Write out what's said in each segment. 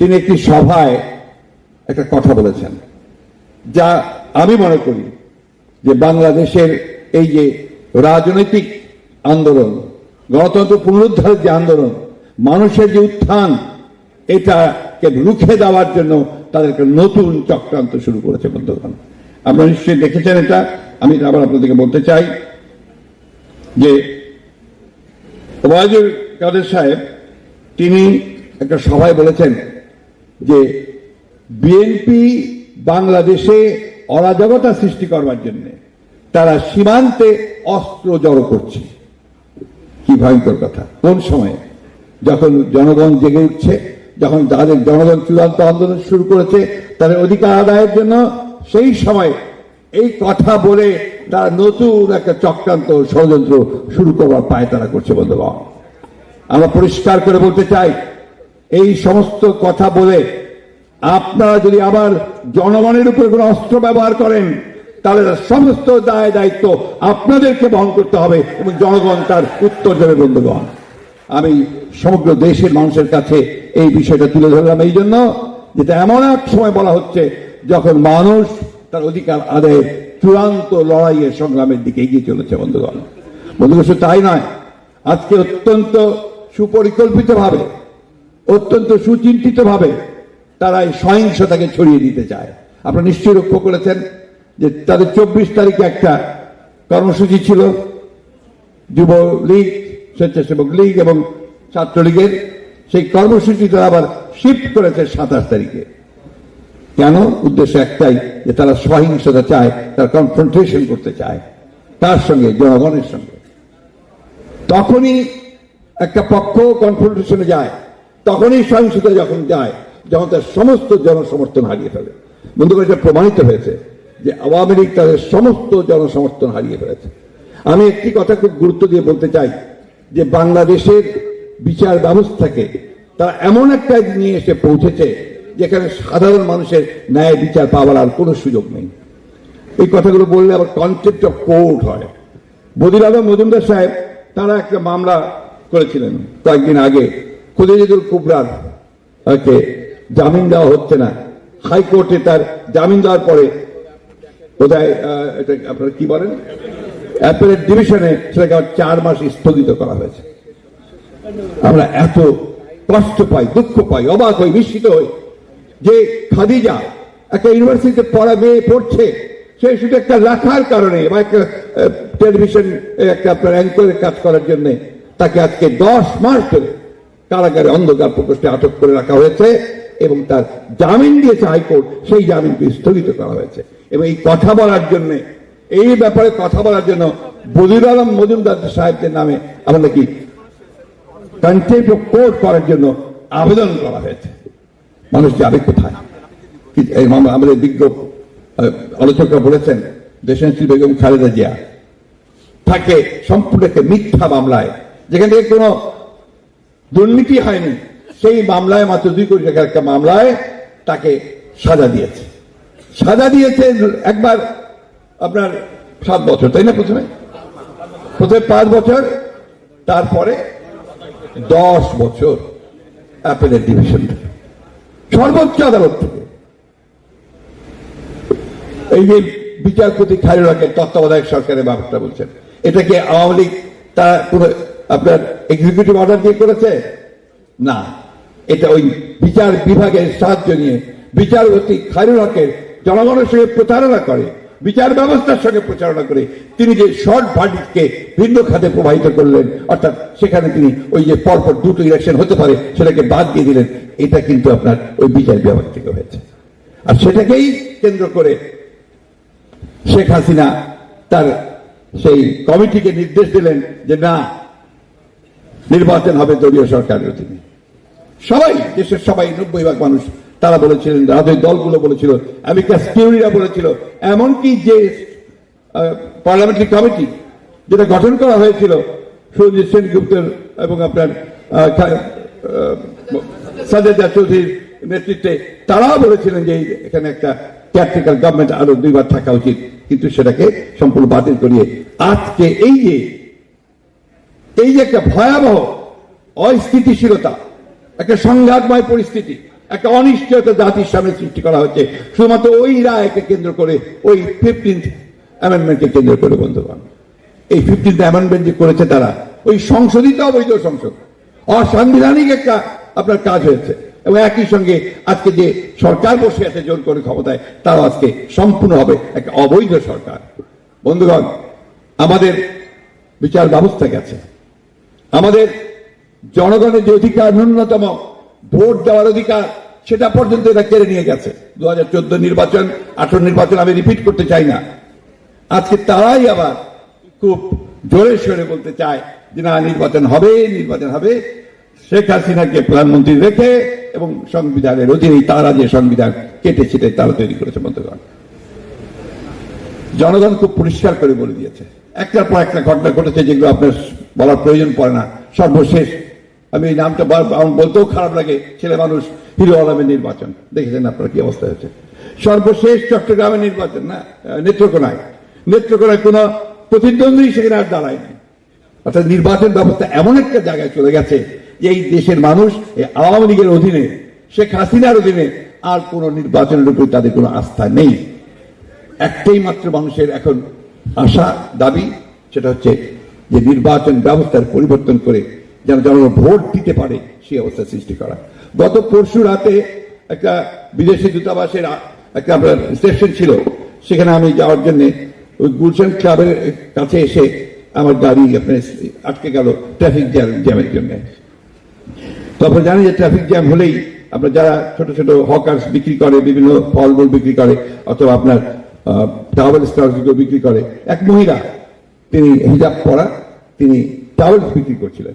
তিনি একটি সভায় একটা কথা বলেছেন, যা আমি মনে করি যে বাংলাদেশের এই যে রাজনৈতিক আন্দোলন, গণতন্ত্র পুনরুদ্ধারের যে আন্দোলন, মানুষের যে উত্থান, এটাকে রুখে দেওয়ার জন্য তাদেরকে নতুন চক্রান্ত শুরু করেছে বন্ধুগণ। আপনারা নিশ্চয়ই দেখেছেন এটা। আমি আবার আপনাদেরকে বলতে চাই যে ওবায়দুল কাদের সাহেব, তিনি একটা সভায় বলেছেন যে বিএনপি বাংলাদেশে অরাজকতা সৃষ্টি করবার জন্য তারা সীমান্তে অস্ত্র জড়ো করছে। কি ভয়ঙ্কর কথা। কোন সময়ে? যখন জনগণ জেগে উঠছে, যখন তাদের জনগণ চূড়ান্ত আন্দোলন শুরু করেছে, তাদের অধিকার আদায়ের জন্য সেই সময় এই কথা বলে তারা নতুন একটা চক্রান্ত ষড়যন্ত্র শুরু করবার পায় তারা করছে বন্ধুগণ। আমরা পরিষ্কার করে বলতে চাই এই সমস্ত কথা বলে আপনারা যদি আবার জনগণের উপরে কোনো অস্ত্র ব্যবহার করেন, তাহলে সমস্ত দায় দায়িত্ব আপনাদেরকে বহন করতে হবে এবং জনগণ তার উত্তর দেবে, বন্ধুগণ। আমি সমগ্র দেশের মানুষের কাছে এই বিষয়টা তুলে ধরলাম এই জন্য যেটা এমন এক সময় বলা হচ্ছে যখন মানুষ তার অধিকার আদায়ের চূড়ান্ত লড়াইয়ের সংগ্রামের দিকে এগিয়ে চলেছে, বন্ধুগণ। বন্ধুগণ তাই নয়, আজকে অত্যন্ত সুপরিকল্পিত ভাবে অত্যন্ত সুচিন্তিত ভাবে তারা এই সহিংসতাকে ছড়িয়ে দিতে চায়। আপনারা নিশ্চয়ই লক্ষ্য করেছেন যে তাদের চব্বিশ তারিখে একটা কর্মসূচি ছিল যুব লীগ স্বেচ্ছাসেবক লীগ এবং ছাত্রলীগের। সেই কর্মসূচি তারা আবার শিফট করেছে সাতাশ তারিখে। কেন? উদ্দেশ্য একটাই, যে তারা সহিংসতা চায়, তারা কনফ্রন্টেশন করতে চায়, তার সঙ্গে, জনগণের সঙ্গে। তখনই একটা পক্ষ কনফ্রন্টেশনে যায়। তখনই সহিংসতা যখন যায়, যখন তার সমস্ত জনসমর্থন হারিয়ে ফেলে। বন্ধুগণ, এটা প্রমাণিত হয়েছে যে আওয়ামী লীগ তাদের সমস্ত জনসমর্থন হারিয়ে ফেলেছে। আমি একটি কথা খুব গুরুত্ব দিয়ে বলতে চাই যে বাংলাদেশের বিচার ব্যবস্থাকে তারা এমন একটা নিয়ে এসে পৌঁছেছে যেখানে সাধারণ মানুষের ন্যায় বিচার পাওয়ার আর কোনো সুযোগ নেই। এই কথাগুলো বললে আবার কনসেপ্ট অফ কোর্ট হয়। বদির আলম মজুমদার সাহেব তারা একটা মামলা করেছিলেন কয়েকদিন আগে। খুদিজুল কুবরার কে জামিন দেওয়া হচ্ছে না। হাইকোর্টে তার জামিন দেওয়ার পরে বোধহয় এটা আপনারা কি বলেন? অ্যাপেলেট ডিভিশনে সেটাকে চার মাস স্থগিত করা হয়েছে। আমরা এত কষ্ট পাই, দুঃখ পাই, অবাক হই, বিস্মিত হই যে খাদিজা একটা ইউনিভার্সিটিতে পড়া মেয়ে পড়ছে, সে শুধু একটা লেখার কারণে বা একটা টেলিভিশন, একটা আপনার অ্যাঙ্করের কাজ করার জন্য তাকে আজকে দশ মাস ধরে অন্ধকার প্রকোষ্ঠে আটক করে রাখা হয়েছে এবং তার জামিন দিয়েছে হাইকোর্ট, সেই জামিনকে স্থগিত করা হয়েছে। এবং এই কথা বলার জন্য, এই ব্যাপারে কথা বলার জন্য বদির আলম মজুমদার সাহেবদের নামে কন্টেম্প অফ কোর্ট করার জন্য আবেদন করা হয়েছে। মানুষ যাবে কোথায়? আমাদের বিজ্ঞ আলোচকরা বলেছেন দেশনেত্রী বেগম খালেদা জিয়া, তাকে সম্পূর্ণ একটা মিথ্যা মামলায়, যেখান থেকে কোনো দুর্নীতি হয়নি। সেই মামলায় মাত্র দুই কোটি টাকার একটা মামলায় তাকে সাজা দিয়েছে। সাজা দিয়েছে একবার আপনার সাত বছর, তাই না প্রথমে? প্রথমে পাঁচ বছর, তারপরে দশ বছর অ্যাপেলের ডিভিশন। সর্বোচ্চ আদালত থেকে। এই যে বিচারপতি খায়রুলাকে তত্ত্বাবধায়ক সরকারের ব্যাপারটা বলছেন, এটা কি আওয়ামী লীগ তা কোনো আপনার এক্সিকিউটিভ অর্ডার দিয়ে করেছে? না। এটা ওই বিচার বিভাগের সাহায্য নিয়ে। বিচারপতি খায়রুল হকের জনগণের সঙ্গে প্রতারণা করে, বিচার ব্যবস্থার সঙ্গে প্রচারণা করে তিনি যে শর্ট ভার্ডিটকে ভিন্ন খাতে প্রবাহিত করলেন, অর্থাৎ সেখানে তিনি ওই যে পরপর দুটো ইলেকশন হতে পারে, সেটাকে বাদ দিয়ে দিলেন, এটা কিন্তু আপনার ওই বিচার বিভাগ থেকে হয়েছে। আর সেটাকেই কেন্দ্র করে শেখ হাসিনা তার সেই কমিটিকে নির্দেশ দিলেন যে না নির্বাচন হবে দলীয় সরকারের অধীনে। সবাই, দেশের সবাই নব্বই ভাগ মানুষ, তারা বলেছিলেন রাজনৈতিক দলগুলো বলেছিল আমেরিকা কিউরিরা বলেছিল, এমনকি যে পার্লামেন্টারি কমিটি যেটা গঠন করা হয়েছিল, সুরজিৎ সেনগুপ্তের এবং আপনার সাজেদা চৌধুরীর নেতৃত্বে, তারাও বলেছিলেন যে এখানে একটা ক্যাপ্টিক্যাল গভর্নমেন্ট আরও দুইবার থাকা উচিত, কিন্তু সেটাকে সম্পূর্ণ বাতিল করিয়ে আজকে এই যে এই যে একটা ভয়াবহ অস্থিতিশীলতা, একটা সংঘাতময় পরিস্থিতি, একটা অনিশ্চয়তা জাতির সামনে সৃষ্টি করা হচ্ছে। শুধুমাত্র ওই রায়কে কেন্দ্র করে, ওই ফিফটিন্থ অ্যামেন্ডমেন্টকে কেন্দ্র করে, বন্ধুগণ। এই ফিফটিন্থ অ্যামেন্ডমেন্ট যে করেছে তারা, ওই সংশোধিত অবৈধ সংসদ অসাংবিধানিক একটা আপনার কাজ হয়েছে। এবং একই সঙ্গে আজকে যে সরকার বসে আছে জোর করে ক্ষমতায় তারা আজকে সম্পূর্ণ হবে একটা অবৈধ সরকার। বন্ধুগণ, আমাদের বিচার ব্যবস্থা গেছে। আমাদের জনগণের যে অধিকার, ন্যূনতম ভোট দেওয়ার অধিকার, সেটা পর্যন্ত এটা কেড়ে নিয়ে গেছে। দু হাজার চোদ্দ নির্বাচন, আঠারো নির্বাচন আমি রিপিট করতে চাই না। আজকে তারাই আবার খুব জোরে সোরে বলতে চায় যে না, নির্বাচন হবে নির্বাচন হবে। শেখ হাসিনাকে প্রধানমন্ত্রী রেখে এবং সংবিধানের অধীনেই তারা যে সংবিধান কেটে ছেটে তারা তৈরি করেছে বন্ধুগণ। জনগণ খুব পরিষ্কার করে বলে দিয়েছে। একটার পর একটা ঘটনা ঘটেছে যেগুলো আপনার বলার প্রয়োজন পড়ে না। সর্বশেষ, আমি এই নামটা আমার বলতেও খারাপ লাগে, ছেলে মানুষ, হিরো আলমের নির্বাচন। দেখেছেন আপনার কি অবস্থা হয়েছে? সর্বশেষ চট্টগ্রামের নির্বাচন, না? নেত্রকোনায়। নেত্রকোনায় কোনো প্রতিদ্বন্দ্বী সেখানে আর দাঁড়ায়নি অর্থাৎ নির্বাচন ব্যবস্থা এমন একটা জায়গায় চলে গেছে যে এই দেশের মানুষ, এই আওয়ামী লীগের অধীনে, শেখ হাসিনার অধীনে আর কোন নির্বাচনের উপর তাদের কোনো আস্থা নেই। একটাই মাত্র মানুষের এখন আশা, দাবি, সেটা হচ্ছে যে নির্বাচন ব্যবস্থার পরিবর্তন করে যেন জনগণ ভোট দিতে পারে সেই অবস্থা সৃষ্টি করা। গত পরশু রাতে একটা বিদেশি দূতাবাসের একটা আপনার স্টেশন ছিল, সেখানে আমি যাওয়ার জন্য ওই গুলশান ক্লাবের কাছে এসে আমার গাড়ি আপনার আটকে গেল ট্রাফিক জ্যাম, জ্যামের জন্য। তারপর জানি যে ট্রাফিক জ্যাম হলেই আপনার যারা ছোট ছোট হকার্স বিক্রি করে, বিভিন্ন ফলমূল বিক্রি করে, অথবা আপনার টাওয়েল স্টার বিক্রি করে, এক মহিলা তিনি হিজাব পরা, তিনি টাওয়েলস বিক্রি করছিলেন।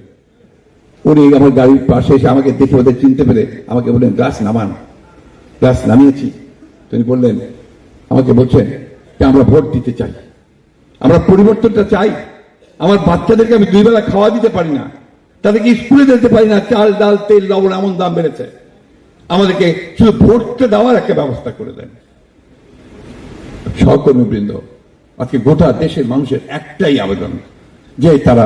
উনি আমার গাড়ির পাশে এসে আমাকে দেখে ওদের চিনতে পেরে আমাকে বললেন, গ্লাস নামান, গ্লাস নামিয়েছি। তিনি বললেন, আমাকে বলছেন যে আমরা ভোট দিতে চাই। আমরা পরিবর্তনটা চাই। আমার বাচ্চাদেরকে আমি দুই বেলা খাওয়া দিতে পারি না। তাদেরকে স্কুলে যেতে পারি না। চাল, ডাল, তেল, লবণ এমন দাম বেড়েছে। আমাদেরকে শুধু ভোটটা দেওয়ার একটা ব্যবস্থা করে দেন। সহকর্মীবৃন্দ আজকে গোটা দেশের মানুষের একটাই আবেদন যে তারা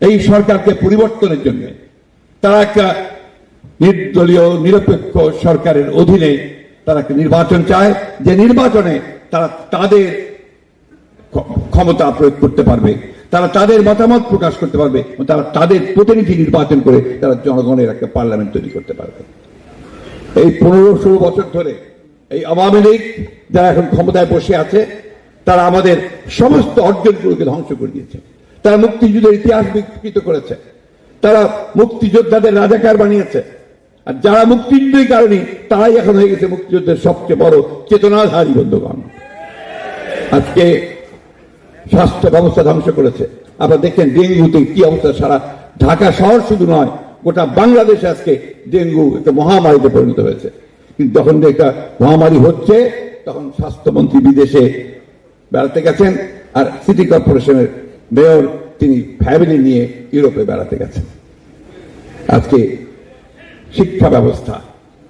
এই সরকারকে পরিবর্তনের জন্য তারা একটা নির্দলীয়, নিরপেক্ষ সরকারের অধীনে তারা একটা নির্বাচন চায়, যে নির্বাচনে তারা তাদের ক্ষমতা প্রয়োগ করতে পারবে, তারা তাদের মতামত প্রকাশ করতে পারবে তারা তাদের প্রতিনিধি নির্বাচন করে তারা জনগণের একটা পার্লামেন্ট তৈরি করতে পারবে। এই পনেরো ষোলো বছর ধরে এই আওয়ামী লীগ যারা এখন ক্ষমতায় বসে আছে তারা আমাদের সমস্ত অর্জনগুলোকে ধ্বংস করে দিয়েছে। তারা মুক্তিযুদ্ধের ইতিহাস বিকৃত করেছে। তারা মুক্তিযোদ্ধাদের রাজাকার বানিয়েছে। আর যারা মুক্তিযুদ্ধের কারণে, তারাই এখন হয়ে গেছে মুক্তিযুদ্ধের সবচেয়ে বড় চেতনাধারী বন্ধুগণ। আজকে স্বাস্থ্য ব্যবস্থা ধ্বংস করেছে। আপনারা দেখেন ডেঙ্গুতে কি অবস্থা। সারা ঢাকা শহর শুধু নয়, গোটা বাংলাদেশে আজকে ডেঙ্গু একটা মহামারীতে পরিণত হয়েছে। কিন্তু যখন একটা মহামারী হচ্ছে, তখন স্বাস্থ্যমন্ত্রী বিদেশে বেড়াতে গেছেন। আর সিটি কর্পোরেশনের মেয়র তিনি ফ্যামিলি নিয়ে ইউরোপে বেড়াতে গেছেন। আজকে শিক্ষা ব্যবস্থা,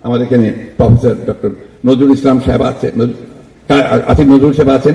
আমাদের এখানে প্রফেসর ডক্টর নজরুল ইসলাম সাহেব আছেন আসিফ নজরুল সাহেব আছেন।